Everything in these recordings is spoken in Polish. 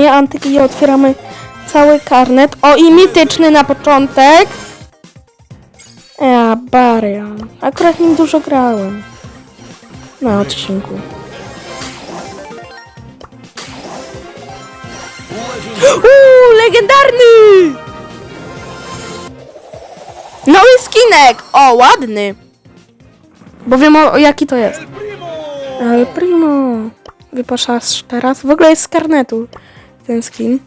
ja antyki i otwieramy cały karnet. O, i mityczny na początek. Ja, Barian. Akurat nim dużo grałem. Na odcinku. Uuu, legendarny! Nowy skinek! O, ładny! Bo wiem o, o jaki to jest. El Primo. Wyposaż teraz. W ogóle jest z karnetu ten skin.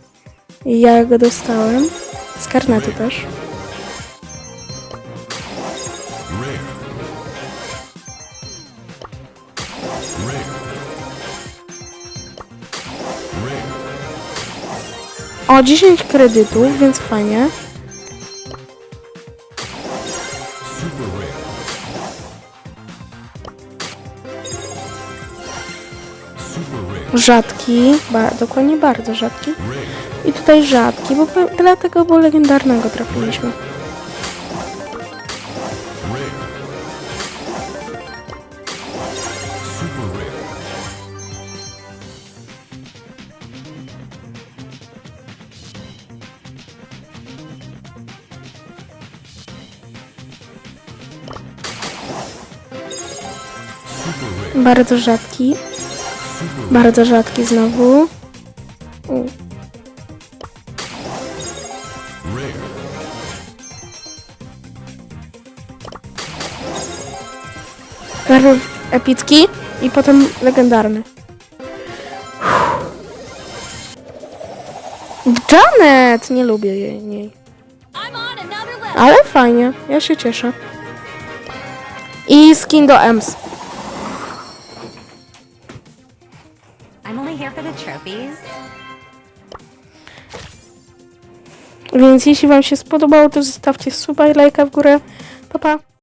Ja go dostałem. Z karnetu też. O, 10 kredytów, więc fajnie. Rzadki, ba, dokładnie bardzo rzadki. I tutaj rzadki, bo dlatego, bo legendarnego trafiliśmy. Bardzo rzadki. Bardzo rzadki znowu. U. Epicki i potem legendarny. Janet! Nie lubię jej. Ale fajnie, ja się cieszę. I skin do Ems. Here for the trophies. Więc jeśli wam się spodobało, to zostawcie suba i lajka w górę. Pa, pa.